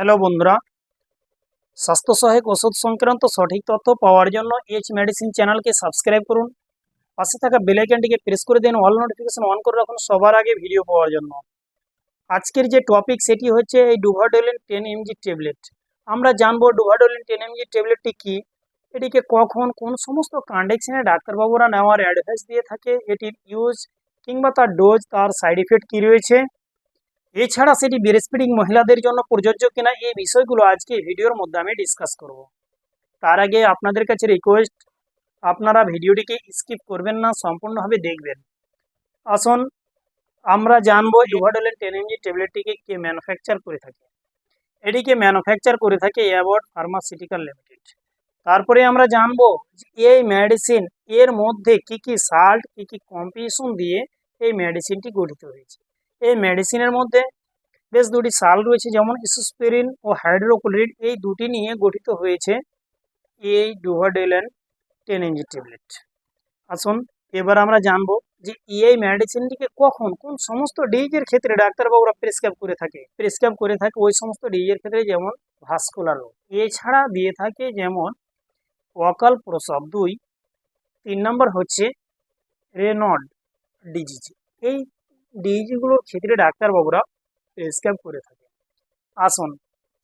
Hello বন্ধুরা, স্বাস্থ্য সহায়ক ওষুধ সংক্রান্ত সঠিক তথ্য পাওয়ার জন্য এইচ মেডিসিন চ্যানেলকে সাবস্ক্রাইব করুন। পাশে থাকা বেলাইকানটিকে প্রেস করে দিন, অল নোটিফিকেশন অন করে রাখুন সবার আগে ভিডিও পাওয়ার জন্য। আজকের যে টপিক সেটি হচ্ছে এই ডুভাডোলিন টেন এমজি ট্যাবলেট। আমরা জানব ডুভাডোলিন টেন এমজি ট্যাবলেটটি কী, এটিকে কখন, কোন সমস্ত কন্ডিশনে ডাক্তারবাবুরা নেওয়ার অ্যাডভাইস দিয়ে থাকে, এটির ইউজ কিংবা তার ডোজ তার সাইড ইফেক্ট কী রয়েছে এছাড়া সেটি ব্রেস্টফিডিং মহিলাদের জন্য প্রযোজ্য কিনা এই বিষয়গুলো আজকে ভিডিওর মধ্যে আমি ডিসকাস করব। তার আগে আপনাদের কাছে রিকোয়েস্ট আপনারা ভিডিওটিকে স্কিপ করবেন না, সম্পূর্ণভাবে দেখবেন। আসুন, আমরা জানব ইভাডোলেন টেন এমজি ট্যাবলেটটিকে কে ম্যানুফ্যাকচার করে থাকে। এটিকে ম্যানুফ্যাকচার করে থাকে অ্যাওয়ার্ড ফার্মাসিউটিক্যাল লিমিটেড তারপরে আমরা জানব এই মেডিসিন এর মধ্যে কি কি সাল্ট কি কি কম্পিটিশন দিয়ে এই মেডিসিনটি গঠিত হয়েছে। এই মেডিসিনের মধ্যে বেশ দুটি সাল রয়েছে, যেমন ইসুস্পেরিন ও হাইড্রোক্লোরিড এই দুটি নিয়ে গঠিত হয়েছে এই ডুভাডেলেন টেন ইঞ্জি ট্যাবলেট আসুন, এবার আমরা জানব যে এই মেডিসিনটিকে কখন, কোন সমস্ত ডিজের ক্ষেত্রে ডাক্তারবাবুরা প্রেসক্রাইব করে থাকে। প্রেসক্রাইব করে থাকে ওই সমস্ত ডিজের ক্ষেত্রে যেমন ভাস্কুলার রোগ। এছাড়া দিয়ে থাকে যেমন ওয়াকাল প্রসব দুই। তিন নম্বর হচ্ছে রেনড ডিজিজ এই ডিজিগুলোর ক্ষেত্রে ডাক্তারবাবুরা প্রেসক্রাইব করে থাকে। আসুন,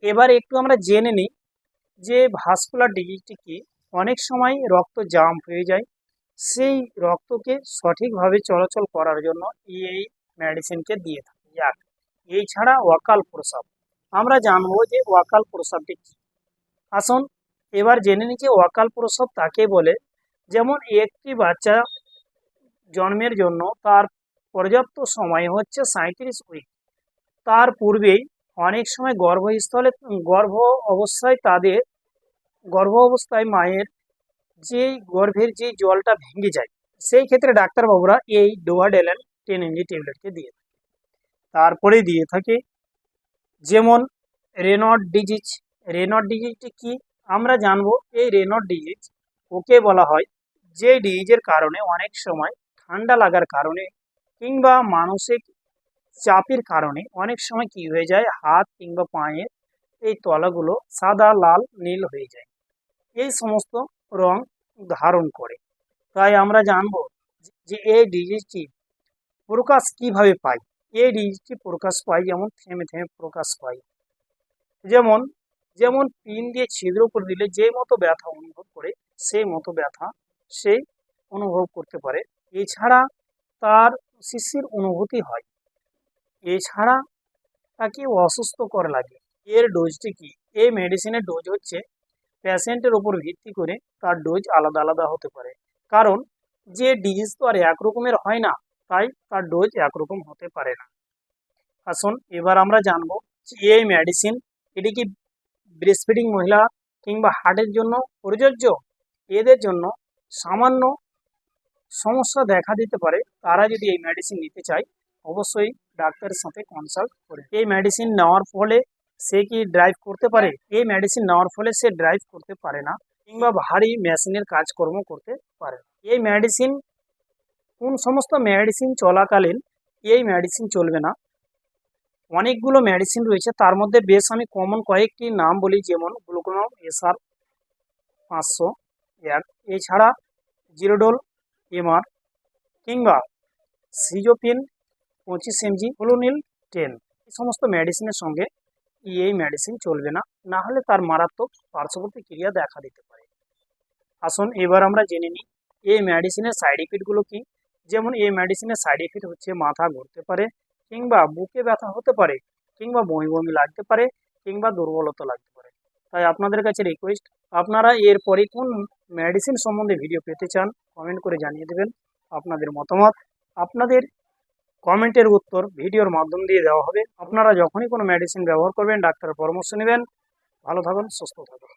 এবার একটু আমরা জেনে নিই যে ভাস্কুলার ডিজিজটি কি। অনেক সময় রক্ত জাম হয়ে যায়। সেই রক্তকে সঠিকভাবে চলাচল করার জন্য এই মেডিসিনকে দিয়ে থাকে। যাক, এই ছাড়া ওয়াকাল প্রসাব। আমরা জানব যে ওয়াকাল প্রসাবটি কী। আসুন, এবার জেনে নিই যে ওয়াকাল প্রসব তাকে বলে। যেমন একটি বাচ্চা জন্মের জন্য তার পর্যাপ্ত সময় হচ্ছে সাঁত্রিশ উইক তার পূর্বেই অনেক সময় গর্ভস্থলে, গর্ভ অবস্থায় তাদের, গর্ভ অবস্থায় মায়ের যে গর্ভের যে জলটা ভেঙে যায়, সেই ক্ষেত্রে ডাক্তারবাবুরা এই ডোয়াডেলেন টেন এনজি ট্যাবলেটকে দিয়ে থাকে। তারপরে দিয়ে থাকে যেমন রেনড ডিজিজ। রেনড ডিজিজটি কি? আমরা জানব এই রেনড ডিজিজ, ওকে বলা হয় যে ডিজিজের কারণে অনেক সময় ঠান্ডা লাগার কারণে কিংবা মানসিক চাপের কারণে অনেক সময় কি হয়ে যায়, হাত কিংবা পায়ের এই তলাগুলো সাদা, লাল, নীল হয়ে যায়। এই সমস্ত রং ধারণ করে। তাই আমরা জানব যে এই ডিজিজটি প্রকাশ কীভাবে পাই এই ডিজিজটি প্রকাশ পাই যেমন থেমে থেমে প্রকাশ পাই যেমন যেমন পিন দিয়ে ছিদ্র করে দিলে যে মতো ব্যথা অনুভব করে, সেই মতো ব্যথা সে অনুভব করতে পারে। এছাড়া তার শিশির অনুভূতি হয়। এছাড়া তাকে অসুস্থকর লাগে। এর ডোজটি কি? এই মেডিসিনের ডোজ হচ্ছে পেশেন্টের ওপর ভিত্তি করে তার ডোজ আলাদা আলাদা হতে পারে। কারণ যে ডিজিজ তো আর এক রকমের হয় না, তাই তার ডোজ একরকম হতে পারে না। আসুন এবার আমরা জানব যে এই মেডিসিন এটি কি ব্রেস্টফিডিং মহিলা কিংবা হার্টের জন্য প্রযোজ্য? এদের জন্য সামান্য সমস্যা দেখা দিতে পারে, তারা যদি এই মেডিসিন নিতে চায়, অবশ্যই ডাক্তারের সাথে কনসাল্ট করে। এই মেডিসিন নেওয়ার ফলে সে কি ড্রাইভ করতে পারে? এই মেডিসিন নেওয়ার ফলে সে ড্রাইভ করতে পারে না কিংবা ভারী মেশিনের কাজকর্ম করতে পারে। এই মেডিসিন কোন সমস্ত মেডিসিন চলাকালীন এই মেডিসিন চলবে না। অনেকগুলো মেডিসিন রয়েছে, তার মধ্যে বেশ আমি কমন কয়েকটি নাম বলি, যেমন গ্লুকোনম এসআর পাঁচশো এক। এছাড়া জিরোডোল এমআর কিংবা সিজোপিন পঁচিশ এমজি হলোনিল টেন। এই সমস্ত মেডিসিনের সঙ্গে এই মেডিসিন চলবে না। না হলে তার মারাত্মক পার্শ্ববর্তী ক্রিয়া দেখা দিতে পারে। আসুন এবার আমরা জেনে নিই, এই মেডিসিনের সাইড ইফেক্টগুলো কি? যেমন এই মেডিসিনের সাইড ইফেক্ট হচ্ছে মাথা ঘুরতে পারে, কিংবা বুকে ব্যথা হতে পারে, কিংবা বমি বমি লাগতে পারে, কিংবা দুর্বলতা লাগতে পারে। তাই আপনাদের কাছে রিকোয়েস্ট আপনারা এরপরে কোন মেডিসিন সম্বন্ধে ভিডিও পেতে চান কমেন্ট করে জানিয়ে দেবেন আপনাদের মতামত। আপনাদের কমেন্টের উত্তর ভিডিওর মাধ্যম দিয়ে দেওয়া হবে। আপনারা যখনই কোনো মেডিসিন ব্যবহার করবেন, ডাক্তারের পরামর্শ নেবেন। ভালো থাকুন, সুস্থ থাকুন।